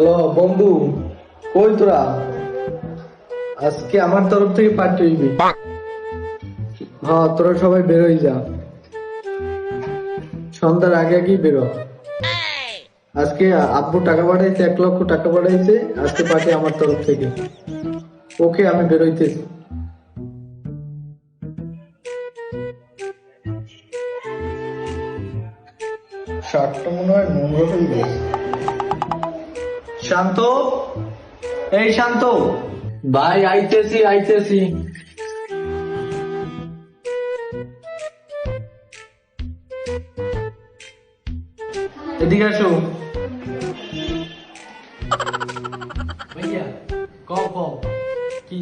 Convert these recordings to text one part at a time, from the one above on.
Hello, বন্ধু, কই তোরা? আজকে আমার তরফ থেকে পার্টি হইবি। হ্যাঁ তোরা সবাই বেরোই যা। সন্ধ্যার আগে আগেই বেরো আজকে আব্বু টাকা পাঠাইছে, এক লক্ষ টাকা পাঠাইছে, আজকে পার্টি আমার তরফ থেকে। ওকে, আমি বেরোইতেছি শার্টটা মনে হয় নোংরা হয়ে গেছে। শান্ত? এই শান্ত। ভাই আইতেছি আইতেছি। এদিকে আসো। ভাইয়া কও কও কি?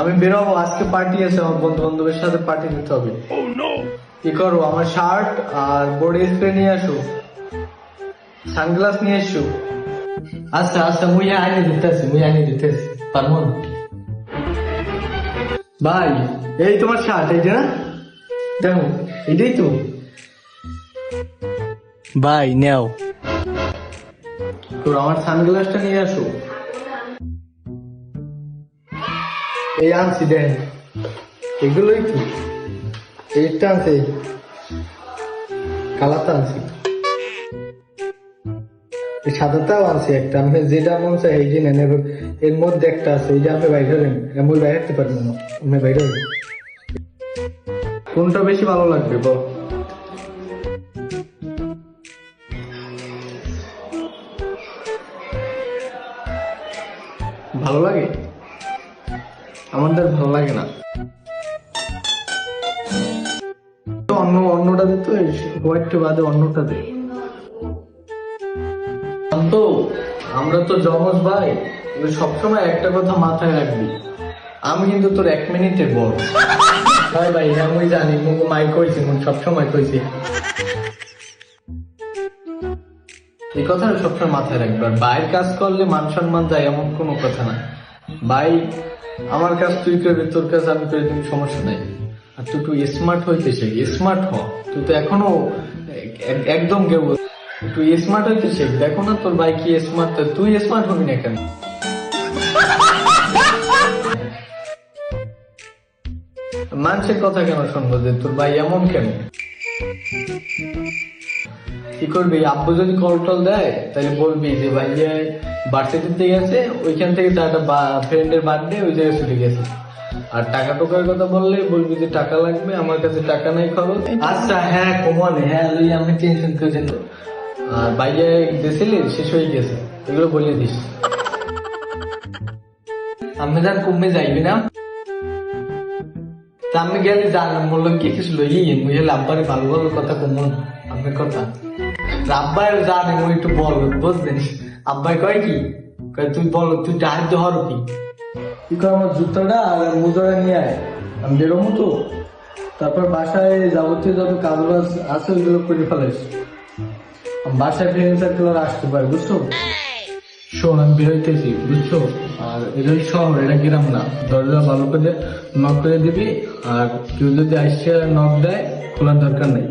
আমি বেরোবো আজকে পার্টি আছে আমার বন্ধু বান্ধবের সাথে পার্টি দিতে হবে। কি করো আমার শার্ট আর বডি স্প্রে নিয়ে আসো। সানগ্লাস নিয়ে এসো। আচ্ছা আচ্ছা মুই আনি দিতেছি মুই আনি দিতেছি পারব না। ভাই, এই তোমার শার্ট এই যে না? দেখো, এটাই তো। ভাই, নেও। তো আমার সানগ্লাসটা নিয়ে আসো। এই আনছি, দেন। এগুলোই তো। এইটা আনছি। কালারটা আনছি। সাদাটাও আছে একটা, আমি যেটা মন চাই এই যে নেন এর মধ্যে একটা আছে এই যে আপনি বাইরে হলেন এমন বাইরে পারবেন না, আপনি বাইরে কোনটা বেশি ভালো লাগবে, বল? ভালো লাগে? আমাদের ভালো লাগে না। অন্য, অন্যটা দে তো হোয়াইটটা বাদে অন্যটা দে। আমরা তো জমজ ভাই, কিন্তু সবসময় একটা কথা মাথায় রাখবি। আমি কিন্তু তোর এক মিনিটের বড়। ভাই ভাই আমি জানি মুখে মাই কইছি মুখ সবসময় কইছি। এই কথাটা সবসময় মাথায় রাখবে। আর বাইরের কাজ করলে মান সম্মান যায় এমন কোনো কথা না। ভাই, আমার কাজ তুই করবি, তোর কাজ আমি করে দিবি সমস্যা নাই। আর তুই একটু স্মার্ট হইতে শেখ স্মার্ট হ। তুই তো এখনও এক- একদম কেউ তুই স্মার্ট হইতে দেখো না তোর ভাই কি স্মার্ট তুই স্মার্ট হবি না কেন? মানুষের কথা কেন শুনব যে তোর ভাই এমন কেন? কি করবি? আব্বু যদি কল টল দেয়, তাহলে বলবি যে ভাইয়া ভার্সিটিতে গেছে, ওইখান থেকে তার একটা ফ্রেন্ডের বার্থডে ওই জায়গায় ছুটে গেছে। আর টাকা টোকার কথা বললে বলবি যে টাকা লাগবে, আমার কাছে টাকা নাই খরচ। আচ্ছা হ্যাঁ কমন হ্যাঁ আমি টেনশন করেছেন আর বাইরে গেছিলি, শেষ হয়ে গেছে। এগুলো বলে দিস। আমি যান কমে যাইবি না? আমি গেলে জানলাম বললাম কি কিছু লই মুই আব্বারে ভালো ভালো কথা কমন আপনার কথা। আব্বাই জানে মুই একটু বল বুঝলেন আব্বাই কয় কি? কয়, তুই বল, তুই সাহায্য হর কি? কি কয়, আমার জুতোটা আর মোজাটা নিয়ে আয়। আমি বেরোবো তো। তারপর বাসায় যাবতীয় যত কাজ বাজ আছে, ওইগুলো করে ফেলাইস। বাসায় ফ্রেন্ড সার্কেল আর আসতে পারে, বুঝছ? শোন, আমি বেরোইতেছি, বুঝছ? আর এটা শহর, এটা গ্রাম না। দরজা ভালো করে নক করে দিবি, আর কেউ যদি আসছে নক দেয়, খোলার দরকার নেই।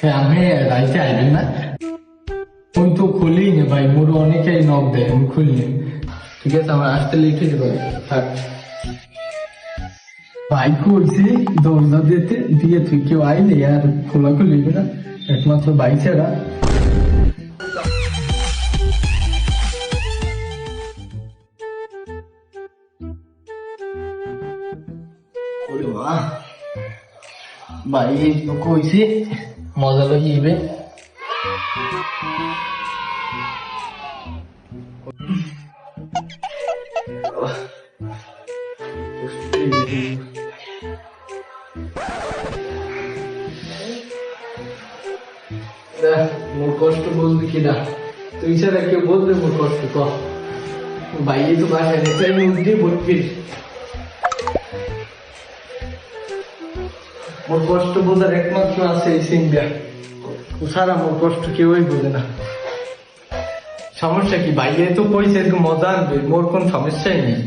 হ্যাঁ আমি রাইতে আইবেন না? ওই তো খুলি না ভাই মোর অনেকেই নক দেয়, আমি খুলি। ঠিক আছে, আমার আসতে লিখে দেবো থাক। ভাই কইছে, দরজা দিতে, দিয়ে তুই কেউ আইলে আর খোলা খুলি না। একমাত্র ভাই ছাড়া। মা ভাই কইছে মজা লাগিবে মোর কষ্ট বলবি কিনা তুই ছাড়া কেউ বলবে মোর কষ্ট, ক? ভাই তো বাসায় নেই তাই মুখ মোর কষ্ট বোঝার একমাত্র আছে এই সিংহটা। সারা মোর কষ্ট কেউই বোঝে না। সমস্যা কি? ভাই তো পয়সা একটু মজা আনবে, মোর কোন সমস্যাই নেই।